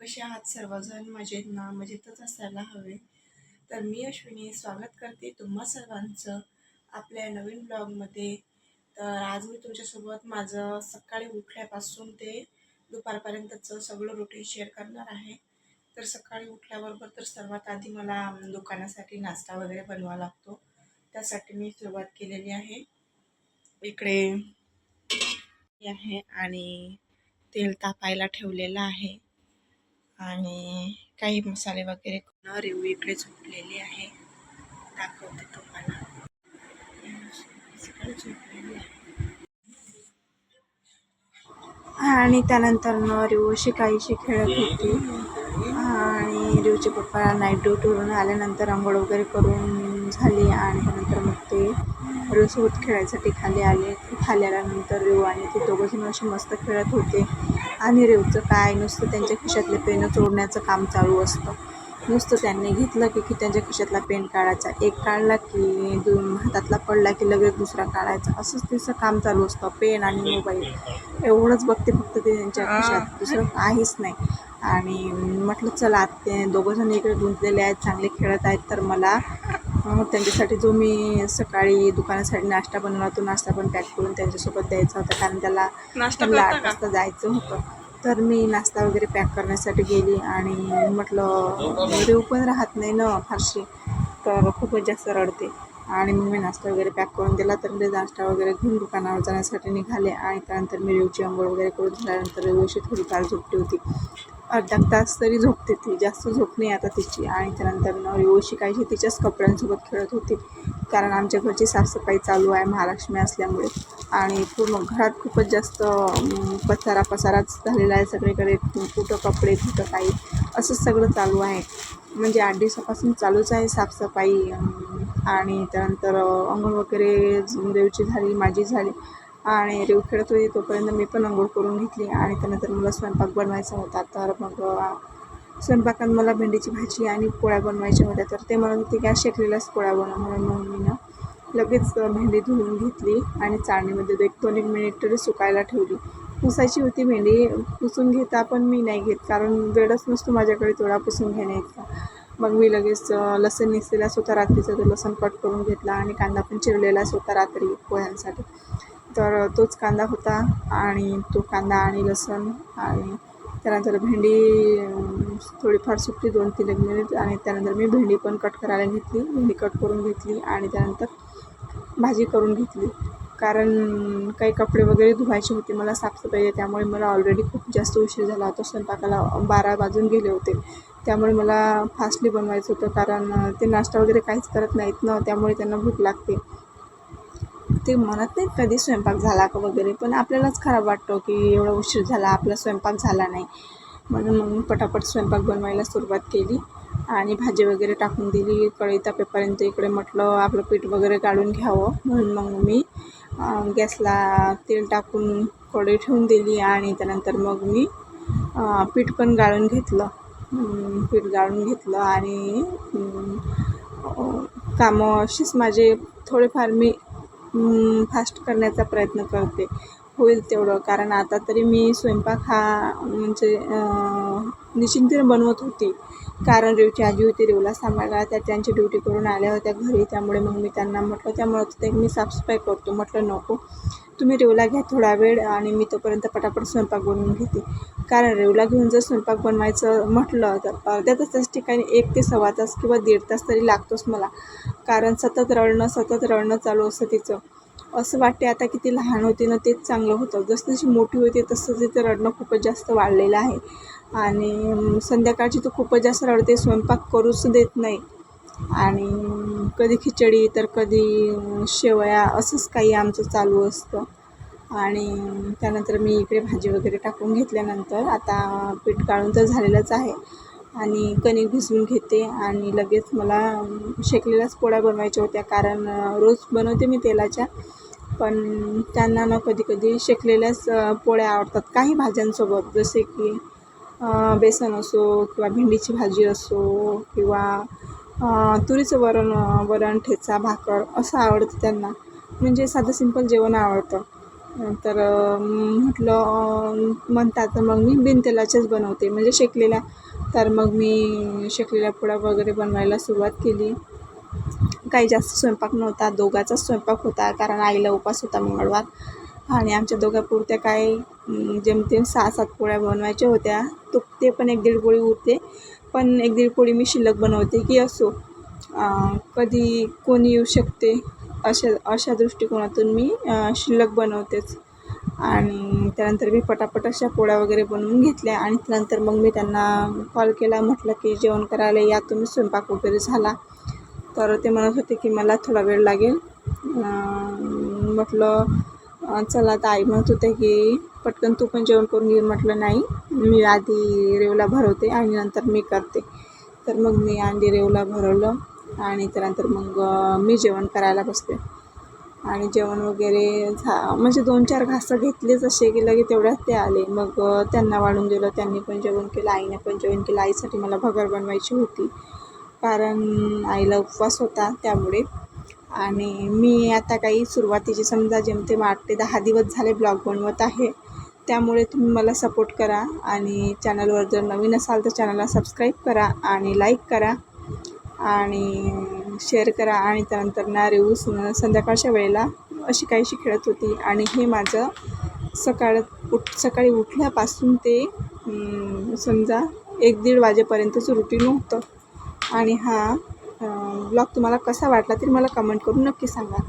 कसे आहात सर्वजण? मजेत ना? मजेतच असायला हवे. तर मी अश्विनी स्वागत करते तुम्हा सर्वांचं आपल्या नवीन ब्लॉगमध्ये. तर आज मी तुमच्यासोबत माझं सकाळी उठल्यापासून ते दुपारपर्यंतचं सगळं रुटीन शेअर करणार आहे. तर सकाळी उठल्याबरोबर तर सर्वात आधी मला दुकानासाठी नाश्ता वगैरे बनवावा लागतो. त्यासाठी मी सुरुवात केलेली आहे. इकडे आहे आणि तेल तापायला ठेवलेलं आहे. आणि काही मसाले वगैरे न रिव्ह इकडे झोपलेली आहे. दाखवते तुम्हाला. आणि त्यानंतर न रिवशी काहीशी खेळत होती. आणि रिवचे पप्पा नाईट ड्यूटीवरून आल्यानंतर आंघोळ वगैरे करून झाली आणि त्यानंतर मग ते रिवसोबत खेळायसाठी खाली आले. खाली आल्यानंतर रिव आणि ते दोघंजण असे मस्त खेळत होते. आणि रिवचं काय? नुसतं त्यांच्या खिशातले पेनं चोरण्याचं काम चालू असतं. नुसतं त्यांनी घेतलं की की त्यांच्या खिशातला पेन काढायचा. एक काढला की दोन हातातला पडला की लगेच दुसरा काढायचा. असंच तिचं काम चालू असतं. पेन आणि मोबाईल. एवढंच बघते फक्त ते त्यांच्या खिशात. दुसरं काहीच नाही. आणि म्हटलं चला आता ते दोघंजण इकडे गुंतलेले आहेत चांगले खेळत आहेत तर मला त्यांच्यासाठी जो मी सकाळी दुकानासाठी नाश्ता बनवला तो नाश्ता पण पॅक करून त्यांच्यासोबत द्यायचा होता. कारण त्याला त्यांना आठ वाजता जायचं होतं. तर मी नाश्ता वगैरे पॅक करण्यासाठी गेली आणि म्हटलं रेव पण राहत नाही ना फारशी. तर खूपच जास्त रडते. आणि मग मी नाश्ता वगैरे पॅक करून दिला. तर ते नाश्ता वगैरे घेऊन दुकानावर जाण्यासाठी निघाले आणि त्यानंतर मी रेवची आंघोळ वगैरे करून झाल्यानंतर रेव अशी थोडीफार झोपली होती. अर्धा तास तरी झोपते ती जास्त झोप नाही आता तिची. आणि त्यानंतर न शिकायची तिच्याच कपड्यांसोबत खेळत होती. कारण आमच्या घरची साफसफाई चालू आहे महालक्ष्मी असल्यामुळे. आणि पूर्ण घरात खूपच जास्त पसारा पसाराच झालेला आहे सगळीकडे. कुठं कपडे कुठं काही. असंच सगळं चालू आहे. म्हणजे आठ दिवसापासून चालूच आहे साफसफाई. आणि त्यानंतर अंगण अंघोळ वगैरे देवची झाली माझी झाली. आणि रेव खेळत होती तोपर्यंत मी पण अंघोळ करून घेतली आणि त्यानंतर मला स्वयंपाक बनवायचा होता. तर मग स्वयंपाकात मला भेंडीची भाजी आणि पोळ्या बनवायच्या होत्या. तर ते म्हणत होते गॅस शेकलेल्याच पोळ्या बनव म्हणून मग मी ना लगेच भेंडी धुवून घेतली आणि चाळणीमध्ये एक दोन एक मिनिट तरी सुकायला ठेवली. पुसायची होती भेंडी पुसून घेता पण मी नाही घेत कारण वेळच नसतो माझ्याकडे थोडा पुसून घेण्याचा मग मी लगेच लसण लसूण निसलेलाच होता रात्रीचा तो लसण कट करून घेतला आणि कांदा पण चिरलेलाच होता रात्री पोह्यांसाठी. तर तोच कांदा होता आणि तो कांदा आणि लसूण आणि त्यानंतर भेंडी थोडीफार सुकली दोन तीन एक मिनिट आणि त्यानंतर मी भेंडी पण कट करायला घेतली. भेंडी कट करून घेतली आणि त्यानंतर भाजी करून घेतली. कारण काही कपडे वगैरे धुवायचे होते मला साफसफाई आहे त्यामुळे मला ऑलरेडी खूप जास्त उशीर झाला. होता स्वयंपाकाला बारा वाजून गेले होते. त्यामुळे मला फास्टली बनवायचं होतं कारण ते नाश्ता वगैरे काहीच करत नाहीत ना त्यामुळे त्यांना भूक लागते. ते म्हणत नाहीत कधी स्वयंपाक झाला का वगैरे पण आपल्यालाच खराब वाटतो की एवढा उशीर झाला आपला स्वयंपाक झाला नाही. म्हणून मग मी पटापट स्वयंपाक बनवायला सुरुवात केली आणि भाजी वगैरे टाकून दिली कढई तापेपर्यंत इकडे म्हटलं आपलं पीठ वगैरे काढून घ्यावं. म्हणून मग मी गॅसला तेल टाकून कढई ठेवून दिली आणि त्यानंतर मग मी पीठ पण गाळून घेतलं. पीठ गाळून घेतलं आणि कामं अशीच माझे थोडेफार मी फास्ट करण्याचा प्रयत्न करते. होईल तेवढं. कारण आता तरी मी स्वयंपाक हा म्हणजे अं, निश्चिंतीने बनवत होती. कारण रेवची आजी होती रेवला सांभाळायला. त्या त्यांची ड्युटी करून आल्या होत्या घरी. त्यामुळे मग मी त्यांना म्हटलं त्यामुळे ते मी साफसफाई करतो. म्हटलं नको. तुम्ही रेवला घ्या थोडा वेळ आणि मी तोपर्यंत पटापट स्वयंपाक बनवून घेते. कारण रेवला घेऊन जर स्वयंपाक बनवायचं म्हटलं तर अर्ध्या तासाच्या ठिकाणी एक ते सव्वा तास किंवा दीड तास तरी लागतोच मला. कारण सतत रडणं सतत रडणं चालू असतं तिचं. असं वाटते आता किती लहान होती ना तेच चांगलं होतं. जसं जशी मोठी होते तसं तिचं रडणं खूपच जास्त वाढलेलं आहे. आणि संध्याकाळची तर खूपच जास्त रडते स्वयंपाक करूच देत नाही. आणि कधी खिचडी तर कधी शेवया असंच काही आमचं चालू असतं. आणि त्यानंतर मी इकडे भाजी वगैरे टाकून घेतल्यानंतर आता पीठ काढून तर झालेलंच आहे. आणि कणिक भिजवून घेते आणि लगेच मला शेकलेल्याच पोळ्या बनवायच्या होत्या. कारण रोज बनवते मी तेलाच्या पण त्यांना ना कधी कधी शेकलेल्याच पोळ्या आवडतात. काही भाज्यांसोबत जसे की बेसन असो किंवा भेंडीची भाजी असो किंवा तुरीचं वरण वरण ठेचा भाकर असं आवडतं त्यांना. म्हणजे साधं सिंपल जेवण आवडतं. तर म्हटलं म्हणतात तर मग मी बिनतेलाचेच बनवते. म्हणजे शेकलेल्या तर मग मी शेकलेल्या पोळ्या वगैरे बनवायला सुरुवात केली. काही जास्त स्वयंपाक नव्हता. दोघाचाच स्वयंपाक होता कारण आईला उपास होता मंगळवार. आणि आमच्या दोघापुरत्या काय अं, जेमतेम सहा सात पोळ्या बनवायच्या होत्या. तो ते पण एक दीड पोळी उरते. पण एक दीड पोळी मी शिल्लक बनवते की असो. कधी कोणी येऊ शकते अशा अशा दृष्टिकोनातून मी शिल्लक बनवतेच. आणि त्यानंतर मी पटापट अशा पोळ्या वगैरे बनवून घेतल्या आणि त्यानंतर मग मी त्यांना कॉल केला म्हटलं की जेवण करायला या तुम्ही स्वयंपाक वगैरे झाला. तर ते म्हणत होते की मला थोडा वेळ लागेल. म्हटलं चला आता आई म्हणत होते की पटकन तू पण जेवण करून घेऊन म्हटलं नाही मी आधी रेवला भरवते आणि नंतर मी करते. तर मग मी आधी रेवला भरवलं आणि त्यानंतर मग मी जेवण करायला बसते आणि जेवण वगैरे झा म्हणजे दोन चार घासं घेतलेच असे की लगे तेवढ्यात ते आले. मग त्यांना वाढून दिलं. त्यांनी पण जेवण केलं. आईने पण जेवण केलं. आईसाठी मला भगर बनवायची होती. कारण आईला उपवास होता त्यामुळे आणि मी आता काही सुरुवातीचे समजा जेमतेम आठ ते दहा दिवस झाले ब्लॉग बनवत आहे त्यामुळे तुम्ही मला सपोर्ट करा आणि चॅनलवर जर नवीन असाल तर चॅनलला सबस्क्राईब करा आणि लाईक करा आणि शेअर करा आणि त्यानंतर ना रेऊ संध्याकाळच्या वेळेला अशी काहीशी खेळत होती आणि हे माझं सकाळ उठ सकाळी उठल्यापासून ते समजा एक दीड वाजेपर्यंतचं रुटीन होतं आणि हा ब्लॉग तुम्हाला कसा वाटला तरी मला कमेंट करून नक्की सांगा.